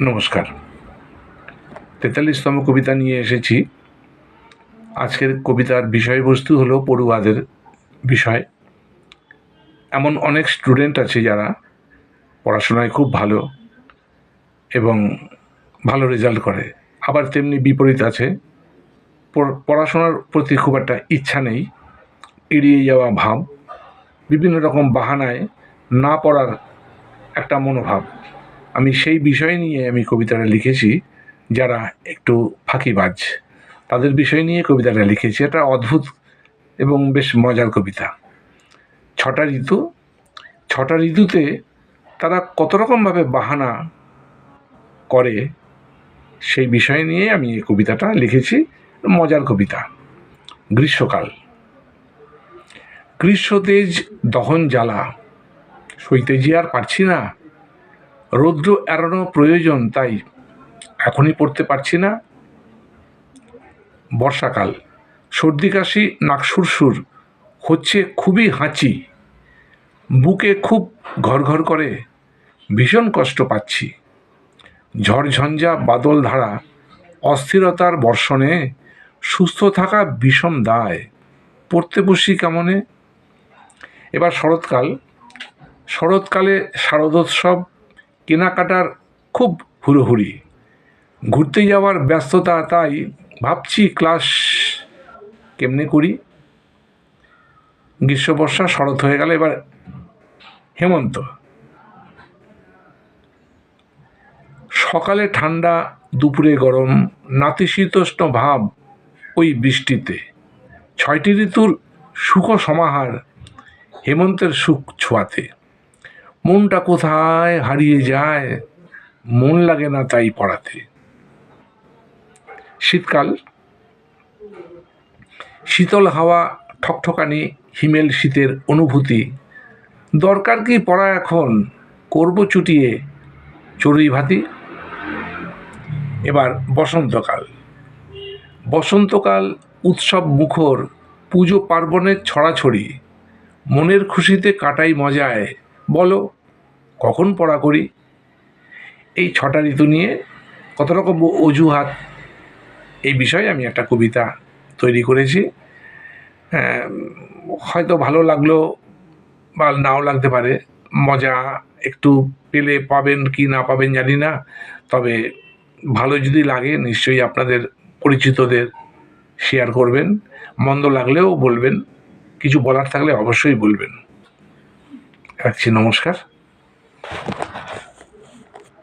নমস্কার। তেতাল্লিশতম কবিতা নিয়ে এসেছি। আজকের কবিতার বিষয়বস্তু হলো পড়ুয়াদের বিষয়। এমন অনেক স্টুডেন্ট আছে যারা পড়াশোনায় খুব ভালো এবং ভালো রেজাল্ট করে। আবার তেমনি বিপরীত আছে। পড়াশোনার প্রতি খুব একটা ইচ্ছা নেই, এড়িয়ে যাওয়া ভাব। বিভিন্ন রকম বাহানায় না পড়ার একটা মনোভাব। আমি সেই বিষয় নিয়ে আমি কবিতাটা লিখেছি, যারা একটু ফাঁকিবাজ, তাদের বিষয় নিয়ে কবিতাটা লিখেছি। এটা অদ্ভুত এবং বেশ মজার কবিতা। ছটা ঋতু, ছটা ঋতুতে তারা কত রকমভাবে বাহানা করে, সেই বিষয় নিয়ে আমি এই কবিতাটা লিখেছি। মজার কবিতা, গ্রীষ্মকাল। গ্রীষ্মতেজ দহন জ্বালা, সইতে যে আর পারছি না রৌদ্র এড়ানো প্রয়োজন, তাই এখনই পড়তে পারছি না। বর্ষাকাল, সর্দি কাশি, নাক সুরসুর, হচ্ছে খুবই হাঁচি। বুকে খুব ঘর করে, ভীষণ কষ্ট পাচ্ছি। ঝড়ঝঞ্ঝা বাদল ধারা, অস্থিরতার বর্ষণে সুস্থ থাকা বিষম দায়। পড়তে বসি কেমনে? এবার শরৎকাল, শরৎকালে শারদোৎসব কেনাকাটার খুব হুড়োহুড়ি। ঘুরতে যাওয়ার ব্যস্ততা তাই ভাবছি ক্লাস কেমনে করি? গ্রীষ্ম বর্ষা শরৎ হয়ে গেল এবার। হেমন্ত। সকালে ঠান্ডা, দুপুরে গরম নাতিশীতোষ্ণ ভাব ওই বৃষ্টিতে। ছয়টি ঋতুর সুখ সমাহার হেমন্তের সুখ ছোঁয়াতে। মনটা কোথায় হারিয়ে যায়? মন লাগে না তাই পড়াতে। শীতকাল। শীতল হাওয়া, ঠকঠকানি, হিমেল শীতের অনুভূতি। দরকার কি পড়া এখন? করব চুটিয়ে চড়ুই ভাতি। এবার বসন্তকাল। বসন্তকাল উৎসব মুখর, পুজো পার্বণের ছড়াছড়ি। মনের খুশিতে কাটাই মজায়। বলো কখন পড়া করি? এই ছটা ঋতু নিয়ে কত রকম অজুহাত? এই বিষয়ে আমি একটা কবিতা তৈরি করেছি। হ্যাঁ, হয়তো ভালো লাগল বা নাও লাগতে পারে। মজা একটু পেলে পাবেন কি না পাবেন জানি না। তবে ভালো যদি লাগে নিশ্চয়ই আপনাদের পরিচিতদের শেয়ার করবেন। মন্দ লাগলেও বলবেন। কিছু বলার থাকলে অবশ্যই বলবেন। রাখছি নমস্কার